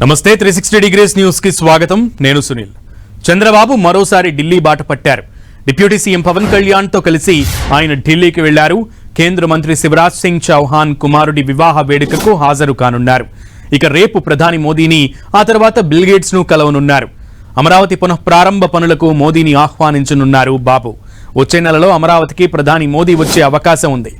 నమస్తే three sixty degrees న్యూస్కి స్వాగతం. నేను సునీల్. చంద్రబాబు మరోసారి ఢిల్లీ బాట పట్టారు. డిప్యూటీ సీఎం పవన్ కళ్యాణ్తో కలిసి ఆయన ఢిల్లీకి వెళ్ళారు. కేంద్ర మంత్రి శివరాజ్ సింగ్ చౌహాన్ కుమారుడి వివాహ వేడుకకు హాజరు కానున్నారు. ఇక రేపు ప్రధాని మోదీని ఆ తర్వాత బిల్గేట్స్ను ను కలవనున్నారు. అమరావతి పునఃప్రారంభ పనులకు మోదీని ఆహ్వానించనున్నారు బాబు. వచ్చే నెలలో అమరావతికి ప్రధాని మోదీ వచ్చే అవకాశం ఉంది.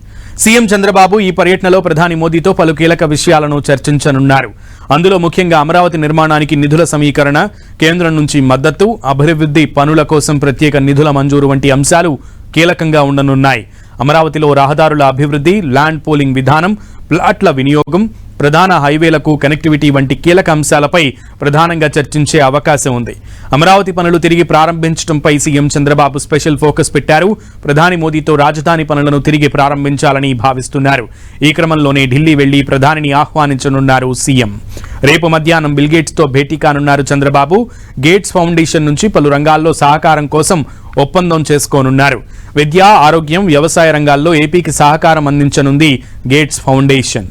సీఎం చంద్రబాబు ఈ పర్యటనలో ప్రధాని మోదీతో పలు కీలక విషయాలను చర్చించనున్నారు. అందులో ముఖ్యంగా అమరావతి నిర్మాణానికి నిధుల సమీకరణ కేంద్రం నుంచి మద్దతు అభివృద్ధి పనుల కోసం ప్రత్యేక నిధుల మంజూరు వంటి అంశాలు కీలకంగా ఉండనున్నాయి. అమరావతిలో రహదారుల అభివృద్ధి ల్యాండ్ పోలింగ్ విధానం ప్లాట్ల వినియోగం ప్రధాన హైవేలకు కనెక్టివిటీ వంటి కీలక అంశాలపై ప్రధానంగా చర్చించే అవకాశం ఉంది. అమరావతి పనులు తిరిగి ప్రారంభించడంపై సీఎం చంద్రబాబు స్పెషల్ ఫోకస్ పెట్టారు. ప్రధాని మోదీతో రాజధాని పనులను తిరిగి ప్రారంభించాలని భావిస్తున్నారు. ఈ క్రమంలోనే ఢిల్లీ వెళ్ళి ప్రధానిని ఆహ్వానించనున్నారు సీఎం. రేపు మధ్యాహ్నం బిల్గేట్స్తో భేటీ కానున్నారు చంద్రబాబు. గేట్స్ ఫౌండేషన్ నుంచి పలు రంగాల్లో సహకారం కోసం ఒప్పందం చేసుకోనున్నారు. విద్య ఆరోగ్యం వ్యవసాయ రంగాల్లో ఏపీకి సహకారం అందించనుంది గేట్స్ ఫౌండేషన్.